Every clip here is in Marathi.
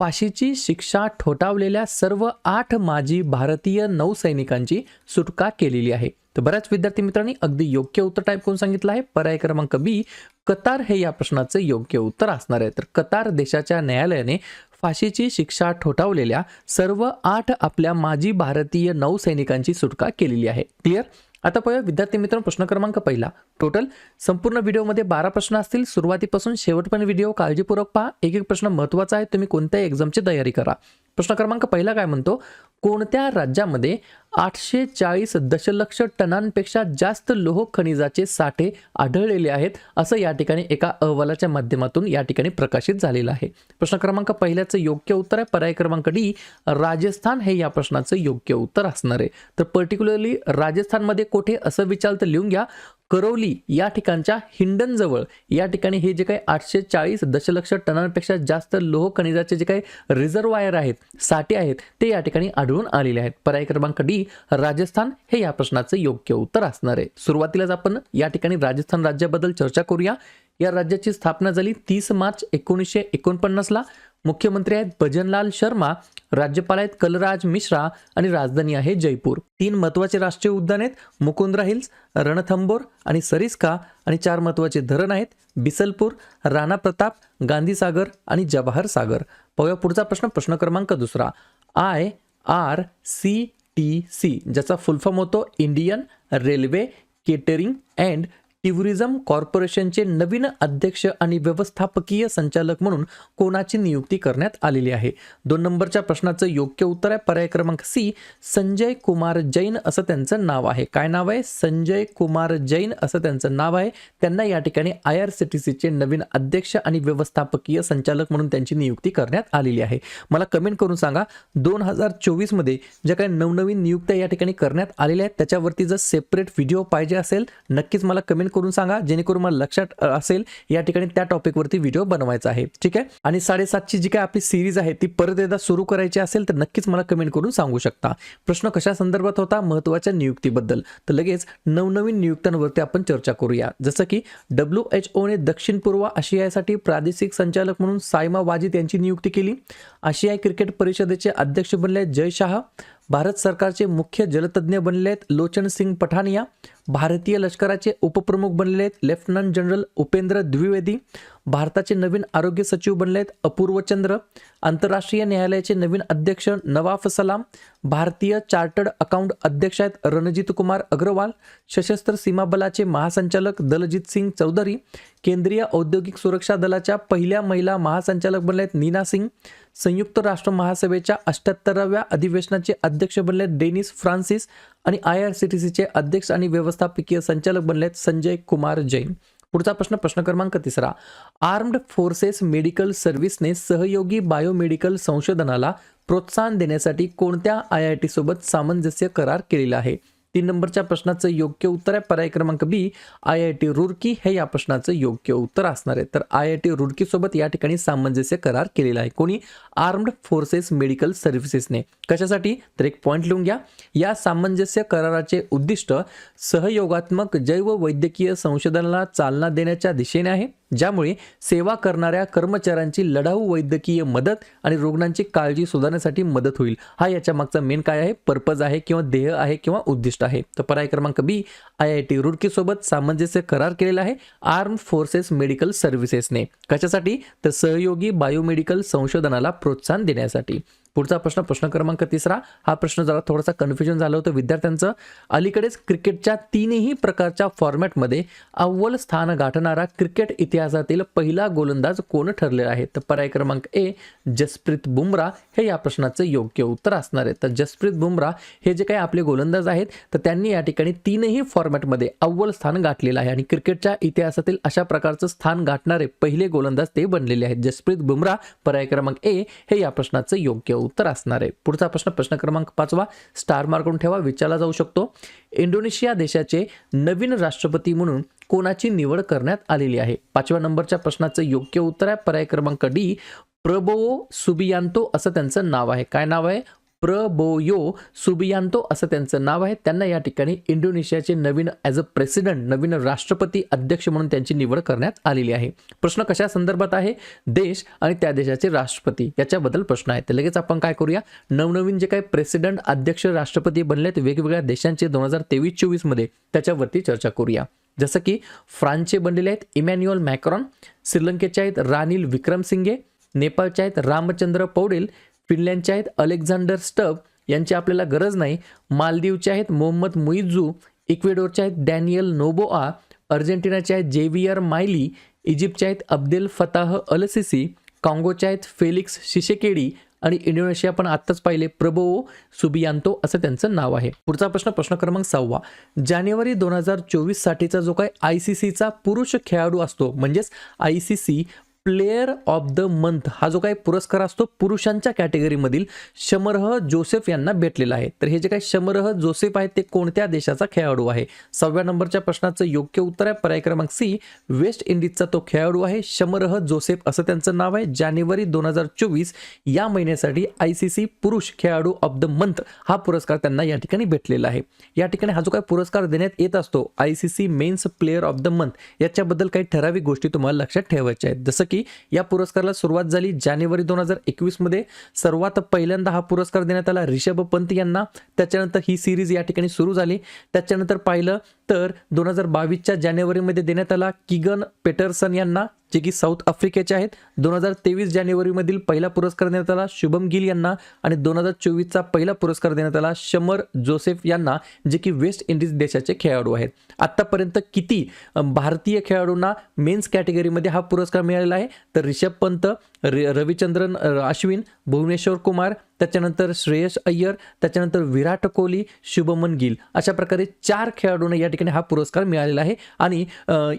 फाशीची शिक्षा ठोठावलेल्या सर्व आठ माजी भारतीय नौसैनिकांची सुटका केलेली आहे. तर बऱ्याच विद्यार्थी मित्रांनी अगदी योग्य उत्तर टाईप करून सांगितलं आहे. पर्याय क्रमांक बी कतार हे या प्रश्नाचं योग्य उत्तर असणार आहे. तर कतार देशाच्या न्यायालयाने फाशीची शिक्षा ठोठावलेल्या सर्व आठ आपल्या माजी भारतीय नौसैनिकांची सुटका केलेली आहे. क्लिअर आता पाहूया विद्यार्थी मित्रांनो प्रश्न क्रमांक पहिला. टोटल संपूर्ण व्हिडिओमध्ये बारा प्रश्न असतील. सुरुवातीपासून शेवटपर्यंत व्हिडिओ काळजीपूर्वक पहा. एक एक प्रश्न महत्त्वाचा आहे. तुम्ही कोणत्याही एक्झामची तयारी करा. प्रश्न क्रमांक पहिला काय म्हणतो? कोणत्या राज्यामध्ये आठशे चाळीस दशलक्ष टनांपेक्षा जास्त लोह खनिजाचे साठे आढळलेले आहेत? असं या ठिकाणी एका अहवालाच्या माध्यमातून या ठिकाणी प्रकाशित झालेलं आहे. प्रश्न क्रमांक पहिल्याचं योग्य उत्तर आहे. पर्याय क्रमांक डी राजस्थान हे या प्रश्नाचं योग्य उत्तर असणार आहे. तर पर्टिक्युलरली राजस्थानमध्ये कोठे असं विचार तर लिहून घ्या. करवली या ठिकाणच्या हिंडनजवळ या ठिकाणी हे जे काही आठशे चाळीस दशलक्ष टनांपेक्षा जास्त लोह खनिजाचे जे काही रिझर्वायर आहेत साठे आहेत ते या ठिकाणी आढळून आलेले आहेत. पर्याय क्रमांक डी राजस्थान हे या प्रश्नाचं योग्य उत्तर असणार आहे. सुरुवातीलाच आपण या ठिकाणी राजस्थान राज्याबद्दल चर्चा करूया. या राज्याची स्थापना झाली तीस मार्च एकोणीसशे एकोणपन्नासला. मुख्यमंत्री आहेत भजनलाल शर्मा राज्यपाल आहेत कलराज मिश्रा आणि राजधानी आहे जयपूर. तीन महत्त्वाचे राष्ट्रीय उद्यान आहेत मुकुंद्रा हिल्स रणथंबोर आणि सरिस्का आणि चार महत्त्वाचे धरण आहेत बिसलपूर राणा प्रताप गांधीसागर आणि जवाहर सागर. पाहूया पुढचा प्रश्न प्रश्न क्रमांक दुसरा. I R C T C ज्याचा फुल फॉर्म होतो Indian railway catering and tourism कॉर्पोरेशनचे नवीन अध्यक्ष आणि व्यवस्थापकीय संचालक म्हणून कोणाची नियुक्ती करण्यात आलेली आहे? दोन नंबरच्या प्रश्नाचं योग्य उत्तर आहे पर्याय क्रमांक सी संजय कुमार जैन असं त्यांचं नाव आहे. काय नाव आहे? संजय कुमार जैन असं त्यांचं नाव आहे. त्यांना या ठिकाणी आय आर सी टी सीचे नवीन अध्यक्ष आणि व्यवस्थापकीय संचालक म्हणून त्यांची नियुक्ती करण्यात आलेली आहे. मला कमेंट करून सांगा दोन हजार चोवीसमध्ये ज्या काही नवनवीन नियुक्त्या या ठिकाणी करण्यात आलेल्या आहेत त्याच्यावरती जर सेपरेट व्हिडिओ पाहिजे असेल नक्कीच मला कमेंट करून सांगा जेणेकरून मला लक्षात असेल या ठिकाणी त्या टॉपिकवरती व्हिडिओ बनवायचा आहे. ठीक आहे? आणि साडेसातची जी काय आपली सिरीज आहे ती परत एकदा सुरू करायची असेल तर नक्कीच मला कमेंट करून सांगू शकता. प्रश्न कशा संदर्भात होता? महत्त्वाच्या नियुक्तीबद्दल. तर लगेच नवनवीन नियुक्त्यांवरती आपण चर्चा करूया. जसं की डब्ल्यू एच ओने दक्षिण पूर्व आशियासाठी प्रादेशिक संचालक म्हणून सायमा वाजिद यांची नियुक्ती केली. आशियाई क्रिकेट परिषदेचे अध्यक्ष बनले जय शाह. भारत सरकारचे मुख्य जलतज्ञ बनले आहेत लोचन सिंग पठानिया भारतीय लष्कराचे उपप्रमुख बनले आहेत लेफ्टनंट जनरल उपेंद्र द्विवेदी भारताचे नवीन आरोग्य सचिव बनले आहेत अपूर्वचंद्र आंतरराष्ट्रीय न्यायालयाचे नवीन अध्यक्ष नवाफ सलाम. भारतीय चार्टर्ड अकाउंट अध्यक्ष आहेत रणजित कुमार अग्रवाल. सशस्त्र सीमा बलाचे महासंचालक दलजित सिंग चौधरी. केंद्रीय औद्योगिक सुरक्षा दलाच्या पहिल्या महिला महासंचालक बनले आहेत नीना सिंग. संयुक्त राष्ट्र महासभेच्या अठ्याहत्तराव्या अधिवेशनाचे अध्यक्ष बनले आहेत डेनिस फ्रान्सिस. आणि आय आर सी टी सीचे अध्यक्ष आणि व्यवस्थापकीय संचालक बनले आहेत संजय कुमार जैन. पुढचा प्रश्न प्रश्न क्रमांक तिसरा. आर्म्ड फोर्सेस मेडिकल सर्व्हिसने सहयोगी बायोमेडिकल संशोधनाला प्रोत्साहन देण्यासाठी कोणत्या आय आय टी सोबत सामंजस्य करार केलेला आहे? तीन नंबरच्या प्रश्नाचं योग्य उत्तर आहे. पर्याय क्रमांक B I I T Roorkee हे या प्रश्नाचं योग्य उत्तर असणार आहे. तर आय आय टी रुडकी सोबत या ठिकाणी सामंजस्य करार केलेला आहे. कोणी? आर्म्ड फोर्सेस मेडिकल सर्व्हिसेसने कशासाठी? तर एक पॉईंट लिहून घ्या. या सामंजस्य कराराचे उद्दिष्ट सहयोगात्मक जैव वैद्यकीय संशोधनाला चालना देण्याच्या दिशेने आहे. ज्यामुळे सेवा करणाऱ्या कर्मचाऱ्यांची लढाऊ वैद्यकीय मदत आणि रुग्णांची काळजी सुधारण्यासाठी मदत होईल. हा याच्या मागचा मेन काय आहे? पर्पज आहे किंवा ध्येय आहे किंवा उद्दिष्ट आहे. तर पर्याय क्रमांक B I I T Roorkee सोबत सामंजस्य करार केलेला आहे आर्म फोर्सेस मेडिकल सर्व्हिसेसने. कशासाठी? तर सहयोगी बायोमेडिकल संशोधनाला प्रोत्साहन देण्यासाठी. पुढचा प्रश्न प्रश्न क्रमांक तिसरा. हा प्रश्न जरा थोडासा कन्फ्युजन झालं होतं विद्यार्थ्यांचं. अलीकडेच क्रिकेटच्या तीनही प्रकारच्या फॉर्मॅटमध्ये अव्वल स्थान गाठणारा क्रिकेट इतिहासातील पहिला गोलंदाज कोण ठरलेला आहे? तर पर्याय क्रमांक ए जसप्रीत बुमराह हे या प्रश्नाचं योग्य उत्तर असणार आहे. तर जसप्रीत बुमराह हे जे काही आपले गोलंदाज आहेत तर त्यांनी या ठिकाणी तीनही फॉर्मॅटमध्ये अव्वल स्थान गाठलेलं आहे. आणि क्रिकेटच्या इतिहासातील अशा प्रकारचं स्थान गाठणारे पहिले गोलंदाज ते बनलेले आहेत. जसप्रीत बुमराह पर्याय क्रमांक ए हे या प्रश्नाचं योग्य उत्तर असणार आहे. पुढचा प्रश्न प्रश्न क्रमांक पाचवा स्टार मार्कून ठेवा विचारला जाऊ शकतो. इंडोनेशिया देशाचे नवीन राष्ट्रपती म्हणून कोणाची निवड करण्यात आलेली आहे? पाचव्या नंबरच्या प्रश्नाचं योग्य उत्तर आहे. पर्याय क्रमांक डी प्रबोवो सुबियांतो असं त्यांचं नाव आहे. काय नाव आहे? प्रबोयो सुबियांतो असं त्यांचं नाव आहे. त्यांना या ठिकाणी इंडोनेशियाचे नवीन ॲज अ प्रेसिडेंट नवीन राष्ट्रपती अध्यक्ष म्हणून त्यांची निवड करण्यात आलेली आहे. प्रश्न कशा संदर्भात आहे? देश आणि त्या देशाचे राष्ट्रपती. याच्याबद्दल प्रश्न आहे तर लगेच आपण काय करूया? नवनवीन जे काही प्रेसिडेंट अध्यक्ष राष्ट्रपती बनलेत वेगवेगळ्या देशांचे दोन हजार तेवीस चोवीसमध्ये त्याच्यावरती चर्चा करूया. जसं की फ्रान्सचे बनलेले आहेत इमॅन्युअल मॅक्रॉन श्रीलंकेचे आहेत रानिल विक्रमसिंगे नेपाळचे आहेत रामचंद्र पौडेल फिनलँडचे आहेत अलेक्झांडर स्टब यांची आपल्याला गरज नाही. मालदीवचे आहेत मोहम्मद मुइझू इक्वेडोरचे आहेत डॅनियल नोबोआ अर्जेंटिनाचे आहेत जेवियर मायली इजिप्तचे आहेत अब्देल फताह अलसिसी काँगोचे आहेत फेलिक्स शिशेकेडी आणि इंडोनेशिया पण आत्ताच पाहिले. प्रबो सुबियांतो असं त्यांचं नाव आहे. पुढचा प्रश्न प्रश्न क्रमांक सहावा. जानेवारी दोन हजार चोवीस साठीचा जो काय आय सी सीचा पुरुष खेळाडू असतो म्हणजेच I C C player of the month हा जो काही पुरस्कार असतो पुरुषांच्या कॅटेगरीमधील शमरह जोसेफ यांना भेटलेला आहे. तर हे जे काही शमरह जोसेफ आहेत ते कोणत्या देशाचा खेळाडू आहे? सहाव्या नंबरच्या प्रश्नाचं योग्य उत्तर आहे. पर्याय क्रमांक सी वेस्ट इंडिजचा तो खेळाडू आहे शमरह जोसेफ असं त्यांचं नाव आहे. जानेवारी दोन हजार चोवीस या महिन्यासाठी आय सी सी पुरुष खेळाडू ऑफ द मंथ हा पुरस्कार त्यांना या ठिकाणी भेटलेला आहे. या ठिकाणी हा जो काही पुरस्कार देण्यात येत असतो I C C men's player of the month याच्याबद्दल काही ठराविक गोष्टी तुम्हाला लक्षात ठेवायच्या आहेत. जसं की या पुरस्काराला सुरुवात झाली जानेवारी दोन हजार एकवीसमध्ये सर्वात पहिल्यांदा हा पुरस्कार देण्यात आला रिषभ पंत यांना. त्याच्यानंतर ही सिरीज या ठिकाणी सुरू झाली. त्याच्यानंतर पाहिलं तर दोन हजार बावीसच्या जानेवारीमध्ये देण्यात आला किगन पेटरसन यांना. जे की साऊथ आफ्रिकेचे आहेत. दोन हजार तेवीस जानेवारीमधील पहिला पुरस्कार देण्यात आला शुभम गिल यांना आणि दोन हजार चोवीसचा पहिला पुरस्कार देण्यात आला शमर जोसेफ यांना जे की वेस्ट इंडिज देशाचे खेळाडू आहेत. आत्तापर्यंत किती भारतीय खेळाडूंना मेन्स कॅटेगरीमध्ये हा पुरस्कार मिळालेला आहे? तर रिषभ पंत र- रविचंद्रन अश्विन भुवनेश्वर कुमार त्याच्यानंतर श्रेयस अय्यर त्याच्यानंतर विराट कोहली शुभमन गिल. अशा प्रकारे चार खेळाडूंना या ठिकाणी हा पुरस्कार मिळालेला आहे. आणि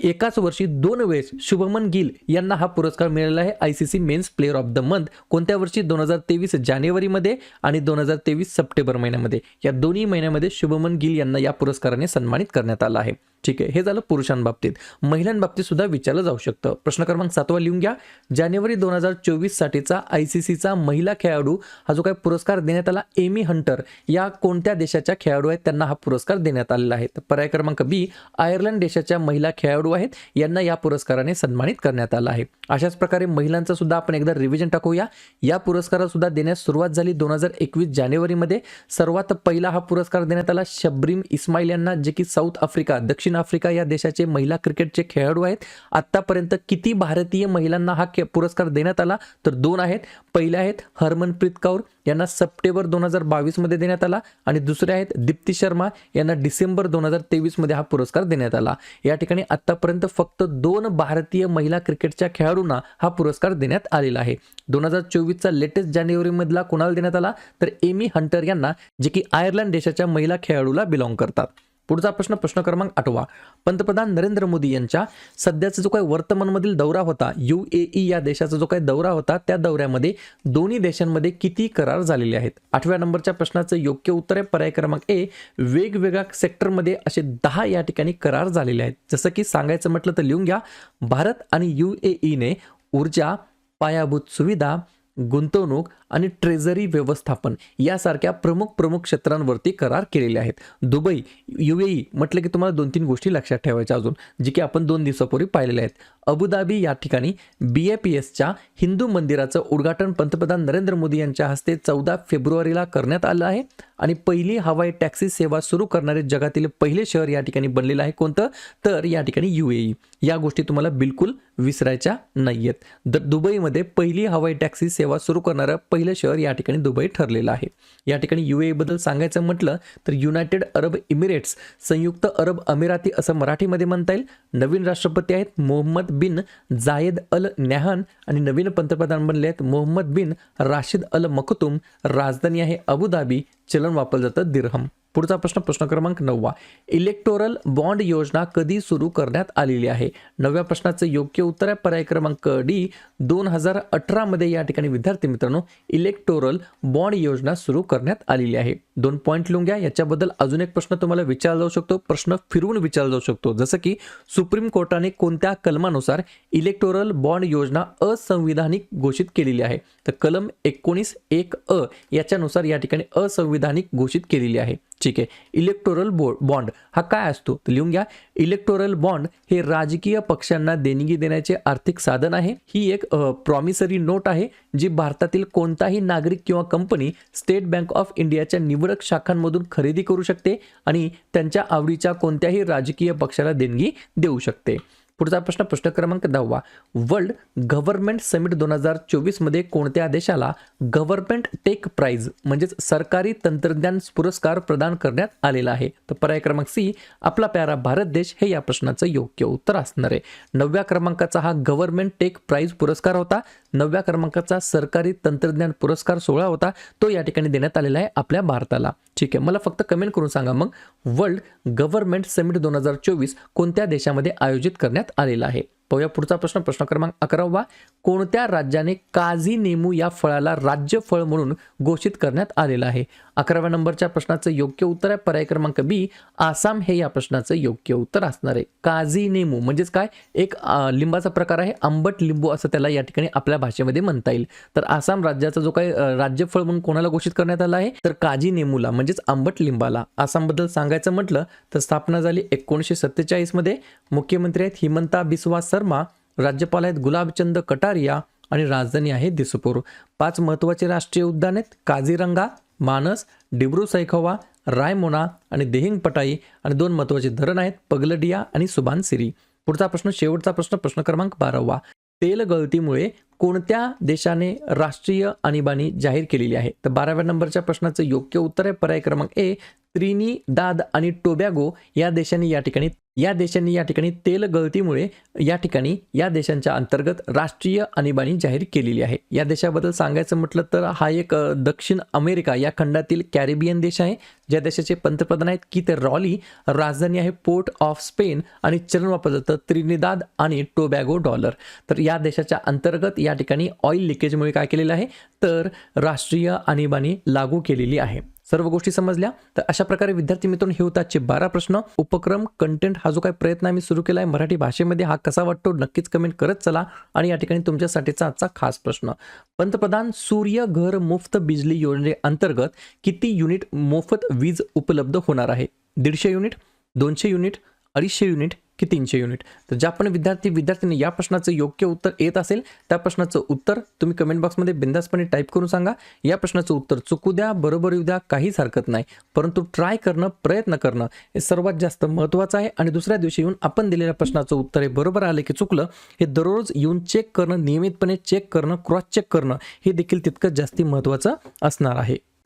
एकाच वर्षी दोन वेळेस शुभमन गिल यांना हा पुरस्कार मिळालेला आहे I C C men's player of the month. कोणत्या वर्षी? दोन हजार तेवीस जानेवारीमध्ये आणि दोन हजार तेवीस सप्टेंबर महिन्यामध्ये. या दोन्ही महिन्यामध्ये शुभमन गिल यांना या पुरस्काराने सन्मानित करण्यात आलं आहे. ठीक आहे. हे झालं पुरुषांबाबतीत. महिलांबाबतीत सुद्धा विचारलं जाऊ शकतं. प्रश्न क्रमांक सातवा लिहून घ्या. जानेवारी दोन हजार चोवीस साठीचा आय सी सीचा महिला खेळाडू हा जो काही पुरस्कार देण्यात आला एमी हंटर या कोणत्या देशाच्या खेळाडू आहेत? त्यांना हा पुरस्कार देण्यात आलेला आहे. तर पर्याय क्रमांक बी आयर्लंड देशाच्या महिला खेळाडू आहेत. यांना या पुरस्काराने सन्मानित करण्यात आला आहे. अशाच प्रकारे महिलांचा सुद्धा आपण एकदा रिव्हिजन टाकूया. या पुरस्कारासुद्धा देण्यास सुरुवात झाली दोन हजार एकवीस जानेवारीमध्ये. सर्वात पहिला हा पुरस्कार देण्यात आला शब्रीम इस्माईल यांना जे की साऊथ आफ्रिका दक्षिण आफ्रिका या देशाचे महिला क्रिकेटचे खेळाडू आहेत. आतापर्यंत किती भारतीय महिलांना हा पुरस्कार देण्यात आला? तर दोन आहेत. पहिले आहेत हरमनप्रीत कौर. यांना सप्टेंबर दोन हजार बावीसमध्ये देण्यात आला. आणि दुसरे आहेत दीप्ती शर्मा. यांना डिसेंबर दोन हजार तेवीसमध्ये हा पुरस्कार देण्यात आला. या ठिकाणी आतापर्यंत फक्त दोन भारतीय महिला क्रिकेटच्या खेळाडूंना हा पुरस्कार देण्यात आलेला आहे. दोन हजार चोवीसचा लेटेस्ट जानेवारीमधला कोणाला देण्यात आला? तर एमी हंटर यांना जे की आयर्लंड देशाच्या महिला खेळाडूला बिलॉंग करतात. पुढचा प्रश्न प्रश्न क्रमांक आठवा. पंतप्रधान नरेंद्र मोदी यांच्या सध्याचा जो काही वर्तमानमधील दौरा होता यू ए ई या देशाचा जो काही दौरा होता त्या दौऱ्यामध्ये दोन्ही देशांमध्ये किती करार झालेले आहेत? आठव्या नंबरच्या प्रश्नाचं योग्य उत्तर आहे. पर्याय क्रमांक ए वेगवेगळ्या सेक्टरमध्ये असे दहा या ठिकाणी करार झालेले आहेत. जसं की सांगायचं म्हटलं तर लिहून घ्या भारत आणि यू ए ईने ऊर्जा पायाभूत सुविधा गुंतवणूक आणि ट्रेझरी व्यवस्थापन यासारख्या प्रमुख प्रमुख क्षेत्रांवरती करार केलेले आहेत. दुबई यू ए ई म्हटलं की तुम्हाला दोन तीन गोष्टी लक्षात ठेवायच्या अजून जे की आपण दोन दिवसापूर्वी पाहिलेल्या आहेत. अबुधाबी या ठिकाणी बी ए पी एसच्या हिंदू मंदिराचं उद्घाटन पंतप्रधान नरेंद्र मोदी यांच्या हस्ते चौदा फेब्रुवारीला करण्यात आलं आहे आणि पहिली हवाई टॅक्सी सेवा सुरू करणारे जगातील पहिले शहर या ठिकाणी बनलेलं आहे. कोणतं? तर या ठिकाणी यू ए ई. या गोष्टी तुम्हाला बिलकुल विसरायच्या नाहीयेत. द दुबईमध्ये पहिली हवाई टॅक्सी सेवा सुरू करणारं पहिलं शहर या ठिकाणी दुबई ठरलेलं आहे. या ठिकाणी यू बद्दल सांगायचं म्हटलं तर युनायटेड अरब इमिरेट्स संयुक्त अरब अमिराती असं मराठीमध्ये म्हणता येईल. नवीन राष्ट्रपती आहेत मोहम्मद बिन जायद अल न्याहन आणि नवीन पंतप्रधान बनले आहेत मोहम्मद बिन राशिद अल मकतुम राजधानी आहे अबुधाबी. चलन वापरलं जातं दिरहम. पुढचा प्रश्न प्रश्न क्रमांक नववा. इलेक्टोरल बॉन्ड योजना कधी सुरू करण्यात आलेली आहे? नवव्या प्रश्नाचं योग्य उत्तर आहे. पर्याय क्रमांक डी दोन हजार अठरामध्ये या ठिकाणी विद्यार्थी मित्रांनो इलेक्टोरल बॉन्ड योजना सुरू करण्यात आलेली आहे. दोन पॉईंट लिहून घ्या. याच्याबद्दल अजून एक प्रश्न तुम्हाला विचारला जाऊ शकतो. प्रश्न फिरवून विचारला जाऊ शकतो. जसं की सुप्रीम कोर्टाने कोणत्या कलमानुसार इलेक्टोरल बॉन्ड योजना असंविधानिक घोषित केलेली आहे? तर कलम एकोणीस एक अ याच्यानुसार या ठिकाणी असंविधानिक घोषित केलेली आहे. ठीक आहे. इलेक्टोरल बो बॉन्ड हा काय असतो? तर लिहून घ्या. इलेक्टोरल बॉन्ड हे राजकीय पक्षांना देणगी देण्याचे आर्थिक साधन आहे. ही एक प्रॉमिसरी नोट आहे जी भारतातील कोणताही नागरिक किंवा कंपनी स्टेट बँक ऑफ इंडियाच्या निवडक शाखांमधून खरेदी करू शकते आणि त्यांच्या आवडीच्या कोणत्याही राजकीय पक्षाला देणगी देऊ शकते. पुढचा प्रश्न प्रश्न क्रमांक दहावा. वर्ल्ड गव्हर्नमेंट समिट दोन हजार चोवीसमध्ये कोणत्या देशाला गव्हर्नमेंट टेक प्राइज म्हणजेच सरकारी तंत्रज्ञान पुरस्कार प्रदान करण्यात आलेला आहे? तर पर्याय क्रमांक सी आपला प्यारा भारत देश हे या प्रश्नाचं योग्य उत्तर असणार आहे. नवव्या क्रमांकाचा हा गव्हर्नमेंट टेक प्राइज पुरस्कार होता. नवव्या क्रमांकाचा सरकारी तंत्रज्ञान पुरस्कार सोहळा होता. तो या ठिकाणी देण्यात आलेला आहे आपल्या भारताला. ठीक आहे मला फक्त कमेंट करून सांगा मग. वर्ल्ड गव्हर्नमेंट समिट दोन हजार चोवीस कोणत्या देशामध्ये आयोजित करण्यात आलेला आहे. पाहूया पुढचा प्रश्न. प्रश्न क्रमांक अकरावा. कोणत्या राज्याने काझी नेमू या फळाला राज्य फळ म्हणून घोषित करण्यात आलेलं आहे? अकराव्या नंबरच्या प्रश्नाचं योग्य उत्तर आहे. पर्याय क्रमांक बी आसाम हे या प्रश्नाचं योग्य उत्तर असणार आहे. काझी नेमू म्हणजेच काय? एक लिंबाचा प्रकार आहे. आंबट लिंबू असं त्याला या ठिकाणी आपल्या भाषेमध्ये म्हणता येईल. तर आसाम राज्याचा जो काही राज्यफळ म्हणून कोणाला घोषित करण्यात आला आहे? तर काजी नेमूला म्हणजेच आंबट लिंबाला. आसामबद्दल सांगायचं म्हटलं तर स्थापना झाली एकोणीसशे सत्तेचाळीसमध्ये. मुख्यमंत्री आहेत हिमंता बिस्वा शर्मा राज्यपाल आहेत गुलाबचंद कटारिया आणि राजधानी आहे दिसपूर. पाच महत्त्वाचे राष्ट्रीय उद्यान आहेत काझीरंगा मानस डिब्रू सैखोवा रायमोना आणि देहिंग पटाई आणि दोन महत्त्वाचे धरण आहेत पगलडिया आणि सुबानसिरी. पुढचा प्रश्न शेवटचा प्रश्न प्रश्न क्रमांक बारावा. तेल गळतीमुळे कोणत्या देशाने राष्ट्रीय आणीबाणी जाहीर केलेली आहे? तर बाराव्या नंबरच्या प्रश्नाचं योग्य उत्तर आहे. पर्याय क्रमांक ए त्रिनी दाद आणि टोबॅगो या देशांनी या ठिकाणी या देशांनी या ठिकाणी तेल गळतीमुळे या ठिकाणी या देशांच्या अंतर्गत राष्ट्रीय आणीबाणी जाहीर केलेली आहे. या देशाबद्दल सांगायचं म्हटलं तर हा एक दक्षिण अमेरिका या खंडातील कॅरिबियन देश आहे. ज्या देशाचे पंतप्रधान आहेत की ते रॉली राजधानी आहे पोर्ट ऑफ स्पेन आणि चलन वापरलं जातं त्रिनिदाद आणि टोबॅगो डॉलर. तर या देशाच्या अंतर्गत या ठिकाणी ऑइल लिकेजमुळे काय केलेलं आहे? तर राष्ट्रीय आणीबाणी लागू केलेली आहे. सर्व गोष्टी समजल्या. तर अशा प्रकारे विद्यार्थी मित्रांनो हे होते आजचे बारा प्रश्न. उपक्रम कंटेंट हा जो काही प्रयत्न आम्ही सुरू केला आहे मराठी भाषेमध्ये हा कसा वाटतो नक्कीच कमेंट करत चला आणि या ठिकाणी तुमच्यासाठीचा आजचा खास प्रश्न. पंतप्रधान सूर्य घर मुफ्त बिजली योजनेअंतर्गत किती युनिट मोफत वीज उपलब्ध होणार आहे? दीडशे युनिट दोनशे युनिट अडीचशे युनिट की तीनशे युनिट. तर ज्या पण विद्यार्थी विद्यार्थ्यांनी या प्रश्नाचं योग्य उत्तर येत असेल त्या प्रश्नाचं उत्तर तुम्ही कमेंट बॉक्समध्ये बिंदासपणे टाईप करून सांगा. या प्रश्नाचं उत्तर चुकू द्या बरोबर येऊ द्या काहीच हरकत नाही. परंतु ट्राय करणं प्रयत्न करणं हे सर्वात जास्त महत्त्वाचं आहे. आणि दुसऱ्या दिवशी येऊन आपण दिलेल्या प्रश्नाचं उत्तर हे बरोबर आलं की चुकलं हे दररोज येऊन चेक करणं नियमितपणे चेक करणं क्रॉस चेक करणं हे देखील तितकंच जास्ती महत्त्वाचं असणार आहे.